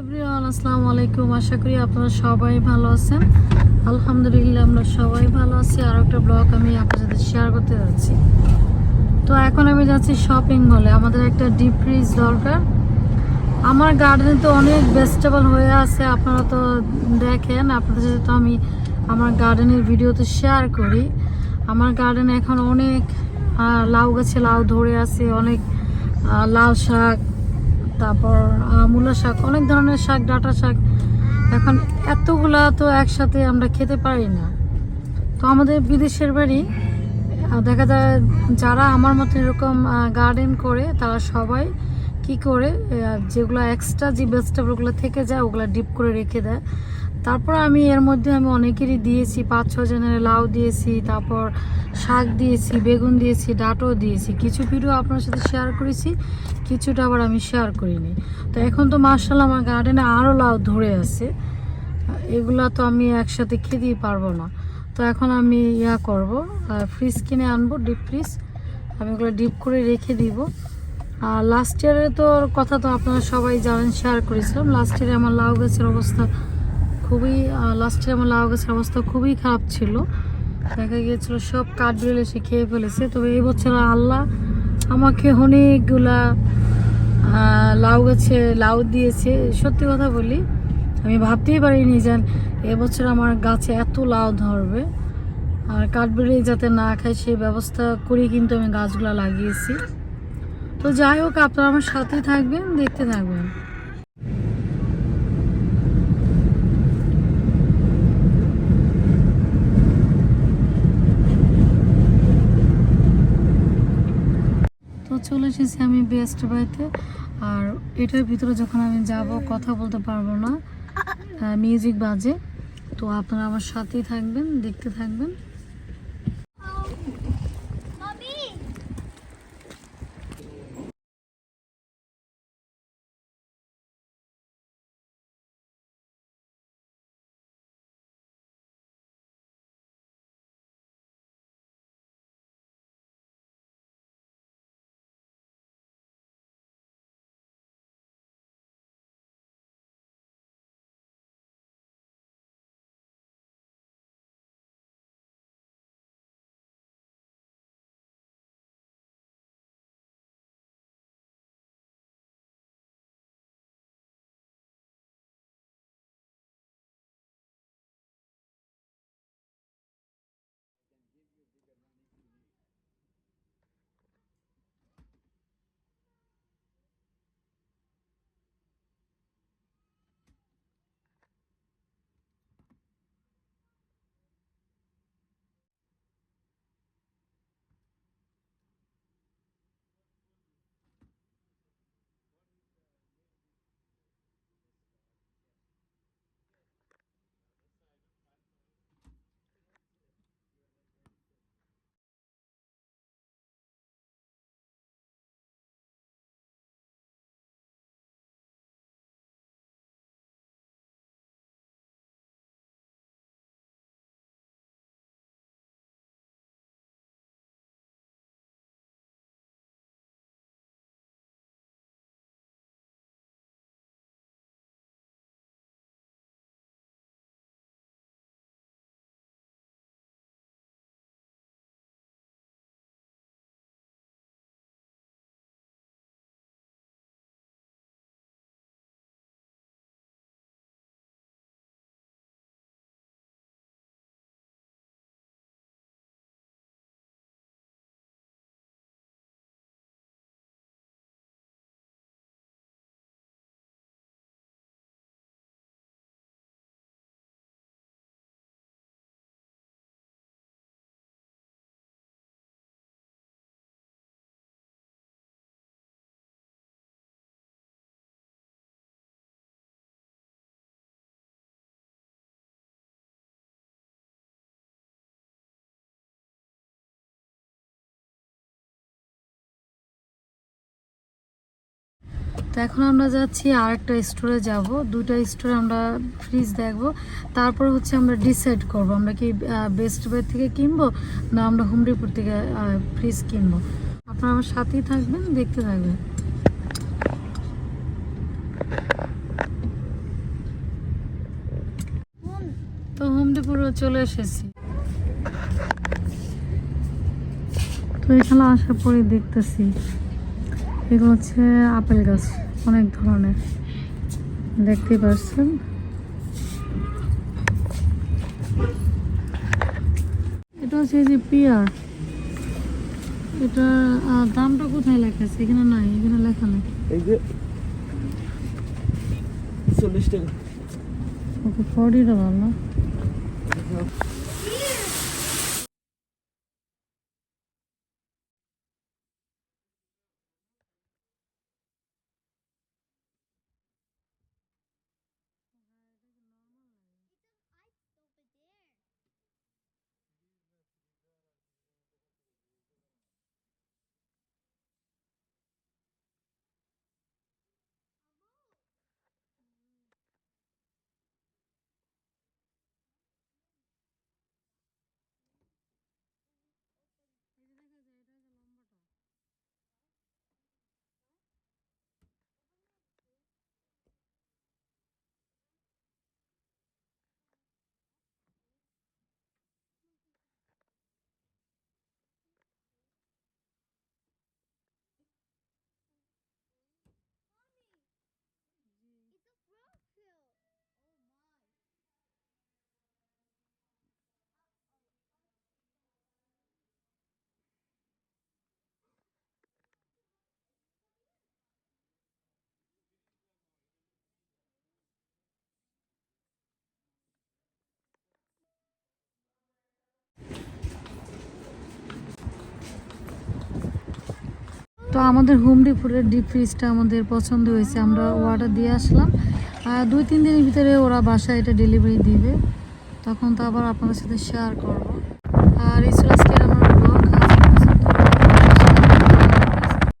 Everyone, আসসালামু আলাইকুম। আশা করি আপনারা সবাই ভালো আছেন। আলহামদুলিল্লাহ, আমরা সবাই ভালো আছি। আর একটা ব্লগ আমি আপনার সাথে শেয়ার করতে যাচ্ছি। তো এখন আমি যাচ্ছি শপিং মলে আমাদের একটা ডিপ ফ্রিজ দরকার। আমার গার্ডেনে তো অনেক ভেজিটেবল হয়ে আছে, আপনারা তো দেখেন। আপনাদের সাথে তো আমি আমার গার্ডেনের ভিডিও তো শেয়ার করি। আমার গার্ডেনে এখন অনেক লাউ গাছে লাউ ধরে আছে, অনেক লাউ শাক তারপর মূলো শাক, অনেক ধরনের শাক, ডাটা শাক। এখন এতগুলা তো একসাথে আমরা খেতে পারি না। তো আমাদের বিদেশের বাড়ি দেখা যায় যারা আমার মতো এরকম গার্ডেন করে, তারা সবাই কি করে যেগুলো এক্সট্রা যে ভেজিটেবলগুলো থেকে যায়, ওগুলো ডিপ করে রেখে দেয়। তারপর আমি এর মধ্যে আমি অনেকেরই দিয়েছি, পাঁচ জনের লাউ দিয়েছি, তারপর শাক দিয়েছি, বেগুন দিয়েছি, ডাঁটও দিয়েছি। কিছু ভিডিও আপনার সাথে শেয়ার করেছি, কিছুটা আবার আমি শেয়ার করিনি। তো এখন তো মার্শাল আমার গার্ডেনে আরও লাউ ধরে আছে। এগুলা তো আমি একসাথে খেতেই পারব না। তো এখন আমি ইয়া করব ফ্রিজ কিনে আনব ডিপ ফ্রিজ আমি এগুলো ডিপ করে রেখে দিব। আর লাস্ট ইয়ারে তো কথা তো আপনারা সবাই জানেন শেয়ার করেছিলাম। লাস্ট ইয়ারে আমার লাউ গাছের অবস্থা খুবই লাস্ট আমার লাউ গাছের অবস্থা খুবই খারাপ ছিল। দেখা গিয়েছিল সব কাঠবিড়েল এসে খেয়ে ফেলেছে। তবে এই বছর আল্লাহ আমাকে অনেকগুলা লাউ গাছে লাউ দিয়েছে। সত্যি কথা বলি, আমি ভাবতেই পারিনি যে এবছর আমার গাছে এত লাউ ধরবে। আর কাঠবিড়ি যাতে না খায় সেই ব্যবস্থা করি কিন্তু আমি গাছগুলো লাগিয়েছি। তো যাই হোক, আপনারা আমার সাথেই থাকবেন, দেখতে থাকবেন তো চলে এসেছি আমি বেস্ট বাইতে আর এটার ভিতরে যখন আমি যাব, কথা বলতে পারব না। মিউজিক বাজে। তো আপনারা আমার সাথেই থাকবেন, দেখতে থাকবেন। তো এখন আমরা যাচ্ছি আর একটা স্টোরে যাব। দুটা স্টোরে আমরা ফ্রিজ দেখব। তারপর হচ্ছে আমরা ডিসাইড করব, আমরা কি বেস্ট বাই থেকে কিনবো না আমরা হুমরিপুর থেকে ফ্রিজ কিনবো। আপনারা আমার সাথেই থাকবেন, দেখতে থাকবেন। তো হোম চলে এসেছি। তো এখানে আসার পরে দেখতেছি, এগুলো হচ্ছে আপেল গাছ। অনেক ধরনের। দেখতেই পাচ্ছেন? এটা হচ্ছে যে পিয়ার। এটা দামটা কোথায় লেখা আছে এখানে নাই এখানে লেখা নাই। এই যে চল্লিশ টাকা। ওকে ফর্টি ডলার না তো আমাদের হোম ডিপুরের ডিপ ফ্রিজটা আমাদের পছন্দ হয়েছে, আমরা অর্ডার দিয়ে আসলাম। আর দুই, তিন দিনের ভিতরে ওরা বাসায় এটা ডেলিভারি দিবে। তখন তো আবার আপনাদের সাথে শেয়ার করব।